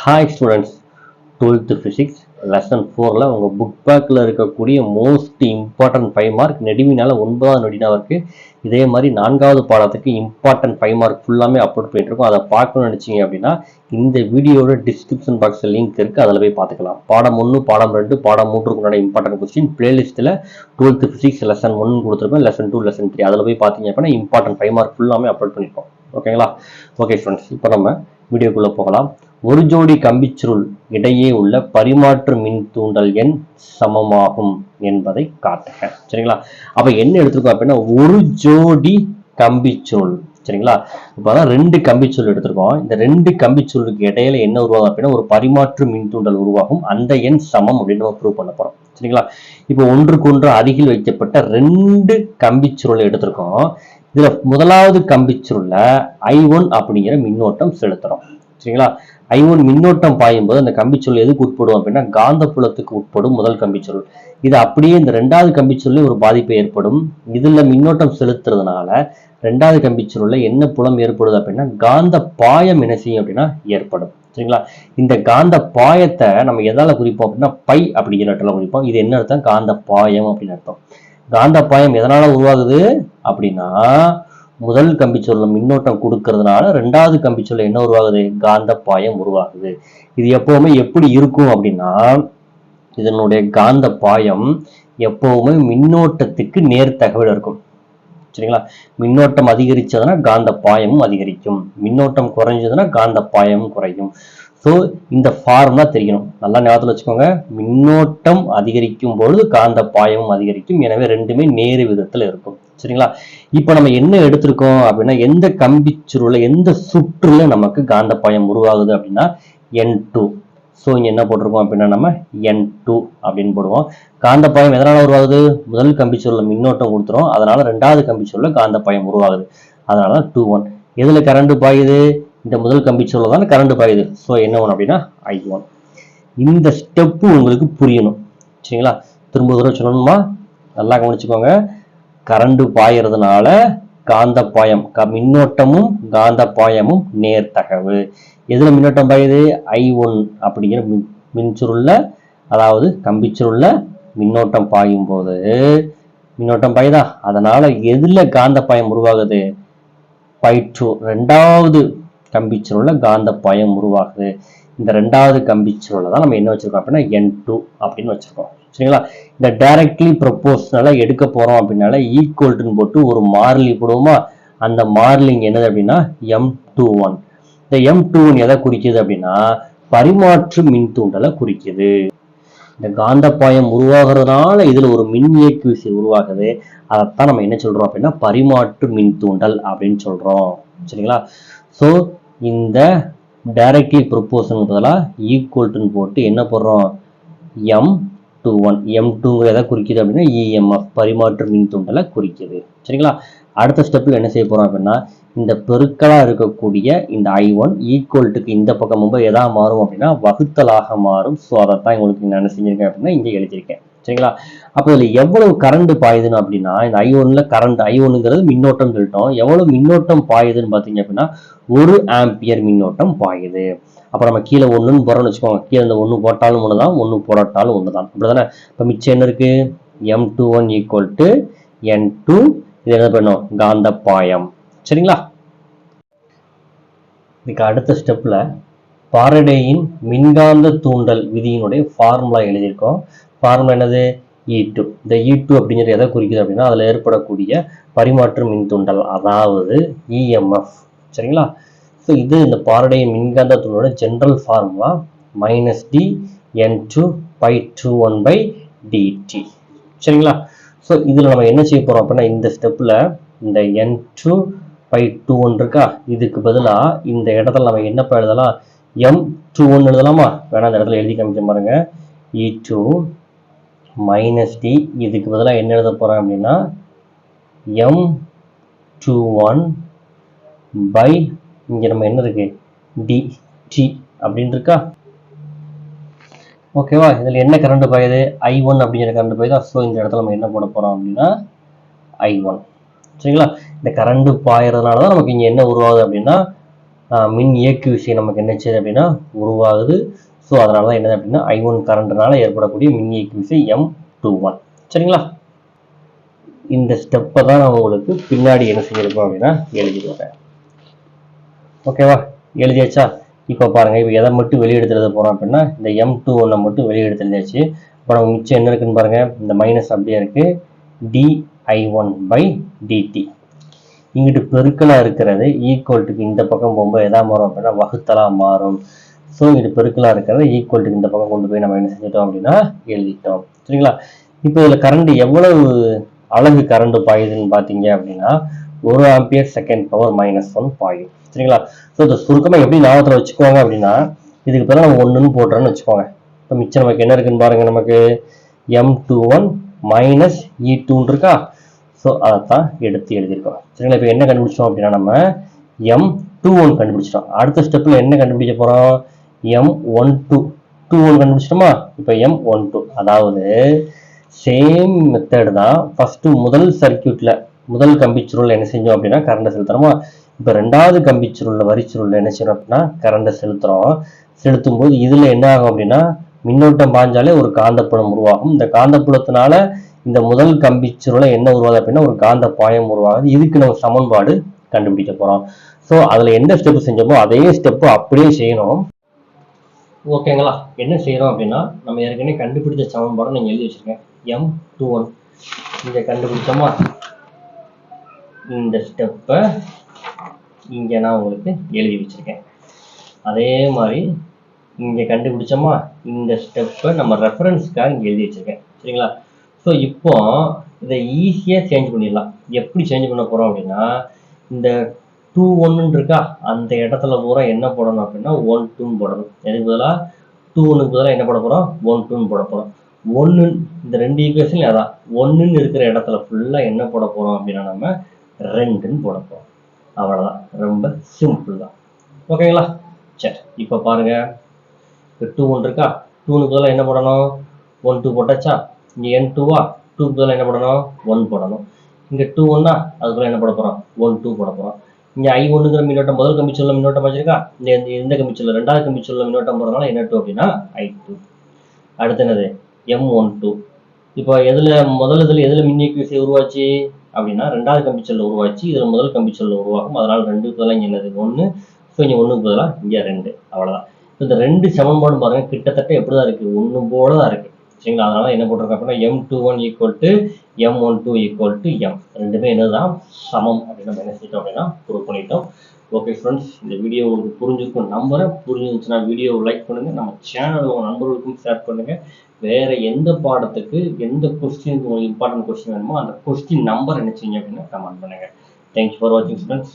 Hi students twelfth physics lesson ஃபோரில் உங்கள் book பேக்கில் இருக்கக்கூடிய மோஸ்ட் இம்பார்ட்டன்ட் ஃபைவ் மார்க் நெடுவினால் ஒன்பதாவது நொடினா இருக்குது இதே மாதிரி நான்காவது பாடத்துக்கு இம்பார்ட்டன்ட் ஃபைவ் மார்க் ஃபுல்லாமே அப்லோட் பண்ணிட்டுருக்கோம் அதை பார்க்கணும்னு நினச்சிங்க அப்படின்னா இந்த வீடியோட டிஸ்கிரிப்ஷன் பாக்ஸில் லிங்க் இருக்குது அதில் போய் பார்த்துக்கலாம். பாடம் ஒன்று பாடம் ரெண்டு பாடம் மூன்றுக்குண்டான இம்பார்ட்டன்ட் கொஸ்டின் பிளேலிஸ்ட்டில் டுவெல்த்து ஃபிசிக்ஸ் லெசன் ஒன் கொடுத்துருப்பேன் லெசன் டூ லெசன் த்ரீ அதில் போய் பார்த்தீங்க அப்படின்னா இம்பார்ட்டன்ட் ஃபைவ் மார்க் ஃபுல்லாமே அப்லோட் பண்ணியிருக்கோம் ஓகேங்களா ஓகே ஸ்டூடெண்ட்ஸ் இப்போ நம்ம வீடியோக்குள்ளே போகலாம். ஒரு ஜோடி கம்பிச்சுருள் இடையே உள்ள பரிமாற்று மின் தூண்டல் எண் சமமாகும் என்பதை காட்டுக. சரிங்களா? அப்ப என்ன எடுத்திருக்கோம் அப்படின்னா ஒரு ஜோடி கம்பிச்சுருள். சரிங்களா? இப்போ தான் ரெண்டு கம்பிச்சொருள் எடுத்திருக்கோம். இந்த ரெண்டு கம்பிச்சுருளுக்கு இடையில என்ன உருவாகும் அப்படின்னா ஒரு பரிமாற்று மின் தூண்டல் உருவாகும். அந்த எண் சமம் அப்படின்னு நம்ம ப்ரூவ் பண்ண போறோம். சரிங்களா? இப்போ ஒன்றுக்கொன்று அருகில் வைக்கப்பட்ட ரெண்டு கம்பிச்சுருளை எடுத்திருக்கோம். இதுல முதலாவது கம்பிச்சுருள்ல ஐ ஒன் அப்படிங்கிற மின்னோட்டம் செலுத்துறோம். சரிங்களா? ஐ மின்னோட்டம் பாயும் போது அந்த கம்பிச்சொல் எதுக்கு உட்படும் அப்படின்னா காந்தப்புலத்துக்கு உட்படும் முதல் கம்பிச்சொல். இது அப்படியே இந்த ரெண்டாவது கம்பிச்சொல்லையும் ஒரு பாதிப்பு ஏற்படும். இதில் மின்னோட்டம் செலுத்துறதுனால ரெண்டாவது கம்பிச்சொல்ல என்ன புலம் ஏற்படுது அப்படின்னா காந்த பாயம் என்ன செய்யும் அப்படின்னா ஏற்படும். சரிங்களா? இந்த காந்த பாயத்தை நம்ம எதால குறிப்போம் அப்படின்னா பை அப்படிங்கிற இடத்துல குறிப்போம். இது என்ன அர்த்தம்? காந்த பாயம் அப்படின்னு அர்த்தம். காந்த பாயம் எதனால உருவாகுது அப்படின்னா முதல் கம்பிச்சொல்ல மின்னோட்டம் கொடுக்கறதுனால ரெண்டாவது கம்பிச்சொல்ல என்ன உருவாகுது? காந்த பாயம் உருவாகுது. இது எப்பவுமே எப்படி இருக்கும் அப்படின்னா இதனுடைய காந்த பாயம் எப்பவுமே மின்னோட்டத்துக்கு நேர் தகவல் இருக்கும். சரிங்களா? மின்னோட்டம் அதிகரிச்சதுன்னா காந்த பாயமும் அதிகரிக்கும். மின்னோட்டம் குறைஞ்சதுன்னா காந்த பாயமும் குறையும். ஸோ இந்த ஃபார்முலா தெரியணும் நல்லா ஞாபகத்தில் வச்சுக்கோங்க. மின்னோட்டம் அதிகரிக்கும் பொழுது காந்த பாயமும் அதிகரிக்கும். எனவே ரெண்டுமே நேரு விதத்தில் இருக்கும். சரிங்களா? இப்போ நம்ம என்ன எடுத்திருக்கோம் அப்படின்னா எந்த கம்பி சுருள எந்த சுற்றுல நமக்கு காந்த பாயம் உருவாகுது அப்படின்னா என் டூ ஸோ இங்கே என்ன போட்டிருக்கோம் அப்படின்னா நம்ம என் டூ அப்படின்னு போடுவோம். காந்த பாயம் எதனால உருவாகுது? முதல் கம்பி சுருள மின்னோட்டம் கொடுத்துரும். அதனால ரெண்டாவது கம்பி சுருள காந்த பாயம் உருவாகுது. அதனால தான் டூ ஒன் எதில் கரண்ட் பாயுது? இந்த முதல் கம்பி சுருள தான் கரண்ட் பாயுது. ஸோ என்ன ஒன் அப்படின்னா ஐ ஒன் இந்த ஸ்டெப்பு உங்களுக்கு புரியணும். சரிங்களா? திரும்ப தூரம் சொல்லணுமா? நல்லா கவனிச்சுக்கோங்க. கரண்டு பாயறதுனால காந்த பாயம் க மின்னோட்டமும் காந்த பாயமும் நேர்த்தகவு எதுல மின்னோட்டம் பாயுது? ஐ ஒன் அப்படிங்கிற மின் மின்சுருள்ல அதாவது கம்பிச்சுருள்ள மின்னோட்டம் பாயும் போது மின்னோட்டம் பாயுதா? அதனால எதுல காந்த பாயம் உருவாகுது? பை டூ ரெண்டாவது கம்பிச்சுருள்ல காந்த பாயம் உருவாகுது. இந்த ரெண்டாவது கம்பிச்சுருளை தான் நம்ம என்ன வச்சிருக்கோம் அப்படின்னா என் டூ அப்படின்னு வச்சுருக்கோம். சரிங்களா? இந்த டைரக்ட்லி ப்ரொப்போஷனலா எடுக்க போறோம் அப்படின்னால ஈக்குவல்ட்டுன்னு போட்டு ஒரு மாறிலி போடுவோமா? அந்த மாறிலிங் என்னது அப்படின்னா எம் டூ ஒன் இந்த எம் டூ ஒன் எதை குறிக்குது அப்படின்னா பரிமாற்று மின் தூண்டலை குறிக்குது. இந்த காந்தப்பாயம் உருவாகிறதுனால இதில் ஒரு மின் இயக்கு விசை உருவாகுது. அதைத்தான் நம்ம என்ன சொல்கிறோம் அப்படின்னா பரிமாற்று மின் தூண்டல் அப்படின்னு சொல்கிறோம் சரிங்களா? ஸோ இந்த டைரக்ட்லி ப்ரொப்போஷன் பதிலாக ஈக்குவல்ட்டுன்னு போட்டு என்ன போடுறோம்? எம் டூ ஒன் எம் டூங்கிற எதை குறிக்குது அப்படின்னா இஎம்எஃப் பரிமாற்று மின் தூண்டலை குறிக்குது. சரிங்களா? அடுத்த ஸ்டெப்பில் என்ன செய்ய போகிறோம் அப்படின்னா இந்த பெருக்களாக இருக்கக்கூடிய இந்த ஐ ஒன் ஈக்குவல்ட்டுக்கு இந்த பக்கம் ரொம்ப எதா மாறும் அப்படின்னா வகுத்தலாக மாறும். ஸோ அதைத்தான் உங்களுக்கு நான் என்ன செஞ்சிருக்கேன் அப்படின்னா இங்கே எழுதியிருக்கேன். சரிங்களா? அப்போ இதில் எவ்வளவு கரண்ட் பாயுதுன்னு அப்படின்னா இந்த ஐ ஒன்ல கரண்ட் ஐ ஒன்னுங்கிறது மின்னோட்டம் சொல்லிட்டோம். எவ்வளவு மின்னோட்டம் பாயுதுன்னு பார்த்தீங்க அப்படின்னா ஒரு ஆம்பியர் மின்னோட்டம் பாயுது. அப்போ நம்ம கீழே ஒன்றுன்னு போகிறோம்னு வச்சுக்கோங்க. கீழே இந்த ஒன்று போட்டாலும் ஒன்று தான் ஒன்று போடாட்டாலும் ஒன்று தான் அப்படி தானே இப்போ மிச்சம் என்ன இருக்கு? M two one equal to N two இது என்ன பண்ணும்? காந்த பாயம் சரிங்களா? இதுக்கு அடுத்த ஸ்டெப்பில் பாரடேயின் மின்காந்த தூண்டல் விதியினுடைய ஃபார்முலா எழுதியிருக்கோம். ஃபார்முலா என்னது? E இ டூ இந்த e இ டூ அப்படிங்கிறது எதை குறிக்குது அப்படின்னா அதில் ஏற்படக்கூடிய பரிமாற்று மின் தூண்டல் அதாவது இஎம்எஃப் சரிங்களா? ஸோ இது இந்த பாரடைய மின்காந்த தூளோட general formula minus d N two phi two one by d t சரிங்களா? ஸோ இதில் நம்ம என்ன செய்ய போகிறோம் அப்படின்னா இந்த ஸ்டெப்பில் இந்த N two phi two one இருக்கா? இதுக்கு பதிலாக இந்த இடத்துல நம்ம என்னப்பா எழுதலாம்? எம் டூ ஒன் எழுதலாமா? வேணாம் அந்த இடத்துல எழுதி காமிக்க பாருங்க. இ டூ மைனஸ் டி இதுக்கு பதிலாக என்ன எழுத போகிறேன் அப்படின்னா எம் டூ ஒன் பை இங்கே நம்ம என்ன இருக்கு? டி டி அப்படின்னு இருக்கா? ஓகேவா இதில் என்ன கரண்ட் பாயுது? ஐ ஒன் அப்படிங்கிற கரண்ட் பாயுதா? ஸோ இந்த இடத்துல நம்ம என்ன போட போகிறோம் அப்படின்னா ஐ ஒன் சரிங்களா? இந்த கரண்ட் பாயறதுனால தான் நமக்கு இங்கே என்ன உருவாகுது அப்படின்னா மின் இயக்கு விஷயம் நமக்கு என்ன செய்யுது அப்படின்னா உருவாகுது. ஸோ அதனால தான் என்னது அப்படின்னா ஐ ஒன் கரண்ட்னால ஏற்படக்கூடிய மின் இயக்கு விசை எம் டூ ஒன் சரிங்களா? இந்த ஸ்டெப்பை தான் நான் உங்களுக்கு பின்னாடி என்ன செஞ்சிருக்கோம் அப்படின்னா எழுதிடுவேன் ஓகேவா? எழுதியாச்சா? இப்போ பாருங்கள் இப்போ எதை மட்டும் வெளியே எடுத்து அப்படின்னா இந்த எம் டூ ஒன்னை மட்டும் வெளியே இப்போ நம்ம மிச்சம் என்ன இருக்குன்னு பாருங்கள் இந்த மைனஸ் அப்படியே இருக்குது டிஐ ஒன் பை டிடி இங்கிட்டு பெருக்கலாக இருக்கிறது ஈக்குவல்ட்டுக்கு இந்த பக்கம் போகும்போது எதா மாறும் அப்படின்னா வகுத்தலாக மாறும். ஸோ இங்கிட்டு பெருக்கலாக இருக்கிறது ஈக்குவல்ட்டுக்கு இந்த பக்கம் கொண்டு போய் நம்ம என்ன செஞ்சிட்டோம் அப்படின்னா எழுதிட்டோம். சரிங்களா? இப்போ இதில் கரண்ட் எவ்வளவு அழகு கரண்ட் பாயுதுன்னு பார்த்தீங்க அப்படின்னா ஒரு ampere second power minus one பாயும் சரிங்களா? ஸோ இந்த சுருக்கமாக எப்படி ஞாபகத்தில் வச்சுக்கோங்க அப்படின்னா இதுக்கு பிறகு நம்ம ஒன்றுன்னு போடுறோன்னு வச்சுக்கோங்க. இப்போ மிச்சம் நமக்கு என்ன இருக்குன்னு பாருங்க நமக்கு. M two one minus E டூன்னு இருக்கா? ஸோ அதைத்தான் எடுத்து எழுதியிருக்கோம். சரிங்களா? இப்போ என்ன கண்டுபிடிச்சோம் அப்படின்னா நம்ம எம் டூ ஒன் கண்டுபிடிச்சிட்டோம். அடுத்த ஸ்டெப்பில் என்ன கண்டுபிடிக்க போகிறோம் M one two two one கண்டுபிடிச்சிட்டோமா? இப்போ எம் ஒன் டூ அதாவது சேம் மெத்தடு தான் ஃபஸ்ட்டு முதல் சர்க்கியூட்டில் முதல் கம்பிச்சுருளில் என்ன செஞ்சோம் அப்படின்னா கரண்டை செலுத்துறோமா? இப்போ ரெண்டாவது கம்பி சுருளில் வரி சுருளில் என்ன செய்யணும் அப்படின்னா கரண்ட்டை செலுத்துகிறோம் செலுத்தும் போது இதில் என்ன ஆகும் அப்படின்னா மின்னோட்டம் பாஞ்சாலே ஒரு காந்தப்புலம் உருவாகும். இந்த காந்தப்புலத்தினால இந்த முதல் கம்பி சுருளை என்ன உருவாகுது அப்படின்னா ஒரு காந்த பாயம் உருவாகுது. இதுக்கு நம்ம சமன்பாடு கண்டுபிடிக்க போகிறோம் ஸோ அதில் எந்த ஸ்டெப் செஞ்சோமோ அதே ஸ்டெப்பு அப்படியே செய்யணும். ஓகேங்களா என்ன செய்கிறோம் அப்படின்னா நம்ம ஏற்கனவே கண்டுபிடிச்ச சமன்பாடு நீங்கள் எழுதி வச்சிருக்கேன் எம் டூ ஒன் இங்கே கண்டுபிடிச்சோமா? இந்த ஸ்டெப்பை இங்கே நான் உங்களுக்கு எழுதி வச்சிருக்கேன். அதே மாதிரி இங்கே கண்டுபிடிச்சோமா? இந்த ஸ்டெப்பை நம்ம ரெஃபரன்ஸ்க்காக இங்கே எழுதி வச்சிருக்கேன். சரிங்களா? ஸோ இப்போ இதை ஈஸியாக சேஞ்ச் பண்ணிடலாம். எப்படி சேஞ்ச் பண்ண போகிறோம் அப்படின்னா இந்த டூ ஒன்னு இருக்கா? அந்த இடத்துல பூரா என்ன போடணும் அப்படின்னா ஒன் டூன்னு போடணும். எதுக்கு பதிலாக டூ ஒன்றுக்கு பதிலாக என்ன போட போகிறோம் ஒன் டூன்னு போட போகிறோம் ஒன்று இந்த ரெண்டு ஈக்குவேஷன்லையும் அதான். ஒன்றுன்னு இருக்கிற இடத்துல ஃபுல்லாக என்ன போட போகிறோம் அப்படின்னா நம்ம ரெண்டுன்னு போட போகிறோம் அவ்வளோதான் ரொம்ப சிம்பிள் தான். ஓகேங்களா சரி இப்போ பாருங்கள் இப்போ டூ ஒன் இருக்கா? டூனுக்கு பதிலாக என்ன போடணும்? ஒன் டூ போட்டாச்சா? இங்கே என் டூவா டூக்கு பதிலாக என்ன போடணும்? ஒன் போடணும். இங்கே டூ ஒன்னா அதுக்குள்ள என்ன போட போகிறோம் ஒன் டூ போட போகிறோம் இங்கே ஐ ஒன்றுங்கிற மின்னோட்டம் முதல் கம்பி சொல்ல மின்னோட்டம் வச்சிருக்கா? இந்த இந்த- இந்த கம்பி சொல்ல ரெண்டாவது கம்பி சொல்ல மின்னோட்டம் போகிறதுனால என்ன டூ அப்படின்னா ஐ டூ அடுத்து என்னது? எம் ஒன் டூ இப்போ எதில் முதல் இதில் எதில் மின்னியக்கு விசை உருவாச்சு? அப்படின்னா ரெண்டாவது கம்பி உருவாச்சு இதில் முதல் கம்பிச்சல்ல உருவாகும் அதனால் ரெண்டு பதிலாக இங்கே என்னது? ஒன்று ஸோ இங்கே ஒன்றுக்கு பதிலாக இங்கே ரெண்டு. அவ்வளோதான் இப்போ இந்த ரெண்டு சமன்பாடும் பாருங்க கிட்டத்தட்ட எப்படி தான் இருக்குது ஒன்று போல தான் இருக்குது சரிங்களா? அதனால என்ன போட்டிருக்கோம் அப்படின்னா M two one equal to M one two equal to M ரெண்டுமே என்னதான் சமம். அப்படின்னு நம்ம என்ன செஞ்சிட்டோம் அப்படின்னா ப்ரூவ் பண்ணிட்டோம். ஓகே ஃப்ரெண்ட்ஸ் இந்த வீடியோ உங்களுக்கு புரிஞ்சிருக்கும் நம்புறேன் புரிஞ்சிருந்துச்சுன்னா வீடியோ லைக் பண்ணுங்க. நம்ம சேனல் உங்கள் நண்பர்களுக்கும் ஷேர் பண்ணுங்க. வேற எந்த பாடத்துக்கு எந்த கொஸ்டினுக்கு உங்களுக்கு இம்பார்ட்டன்ட் கொஸ்டின் வேணுமோ அந்த கொஸ்டின் நம்பர் என்ன செய்யுங்க அப்படின்னா கமெண்ட் பண்ணுங்க. தேங்க்ஸ் ஃபார் வாட்சிங் ஃப்ரெண்ட்ஸ்